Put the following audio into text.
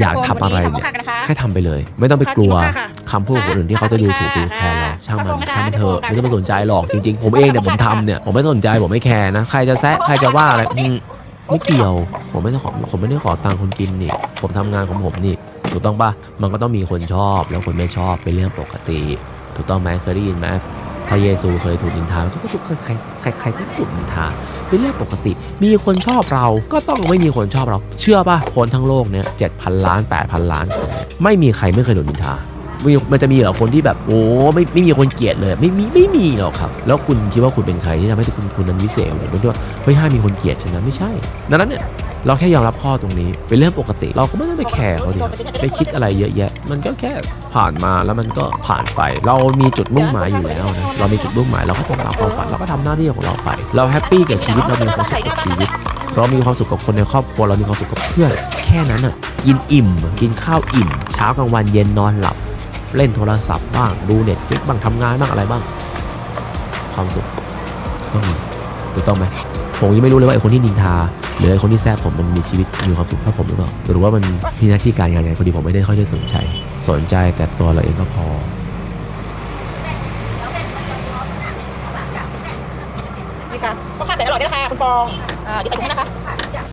อยากทำอะไรเนี่ยให้ทำไปเลย ไม่ต้องไปกลัวคำพูดของคนอื่นที่เขาจะดูถูกดูแคลนเราช่างมันช่างมันเถอะไม่ต้องไปสนใจหรอกจริงๆ ผมเองเนี่ยผมทำเนี่ยผมไม่สนใจผมไม่แคร์นะใครจะแซะใครจะว่าอะไรอืมไม่เกี่ยว ผมไม่ได้ขอผมไม่ได้ขอตังค์คนกินนี่ ผมทำงานของผมนี่ถูกต้องปะมันก็ต้องมีคนชอบ แล้วคนไม่ชอบเป็นเรื่องปกติ ถูกต้องไหมเคยได้ยินไหมพระเยซูเคยถูกนินทาทุกทุกใครใครใครก็ถูกนินทา เป็นเรื่องปกติ มีคนชอบเราก็ต้องไม่มีคนชอบเรา เชื่อป่ะคนทั้งโลกเนี่ยเจ็ดพันล้านแปดพันล้านคนไม่มีใครไม่เคยโดนนินทามันจะมีเหรอคนที่แบบโอ้ไม่ไม่มีคนเกลียดเลย ไม่มีไม่มีหรอกครับ แล้วคุณคิดว่าคุณเป็นใครที่ทำให้คุณคุณนั้นวิเศษเหรือด้วยว่าเฮ้ยห้ามมีคนเกลียดฉันนะไม่ใช่ ดังนั้นเนี่ย เราแค่ยอมรับข้อตรงนี้เป็นเรื่องปกติ เราก็ไม่ต้องไปแคร์เขาดิไปคิดอะไรเยอะแยะ มันก็แค่ผ่านมาแล้วมันก็ผ่านไป เรามีจุดมุ่งหมายอยู่แล้วนะเรามีจุดมุ่งหมายเราก็ทำตามความฝันเราก็ทำหน้าที่ของเราไป เราแฮปปี้กับชีวิตเรามีความสุขกับชีวิตเรามีความสุขกับคนในครอบครัวเรามีความสุขกับเพื่อนแค่นั้นอะกินอิ่ม กินข้าวอิ่ม เช้ากลางวันเย็นนอนหลับ เล่นโทรศัพท์บ้างดูเน็ตฟิกบ้างทำงานบ้างอะไรบ้าง ความสุขก็มี ถูกต้องไหมผมยังไม่รู้เลยว่าไอ้คนที่นินทา หรือไอ้คนที่แซบผมมันมีชีวิตมีความสุขเท่าผมหรือเปล่าหรือว่ามันมีหน้าที่การงานไงพอดีผมไม่ได้ค่อยได้สนใจ สนใจแต่ตัวเราเองก็พอนี่ค่ะก็ค่าใส่อร่อยด้วยค่ะคุณฟองอ่าดี๋ยวใส่ถุงให้นะคะ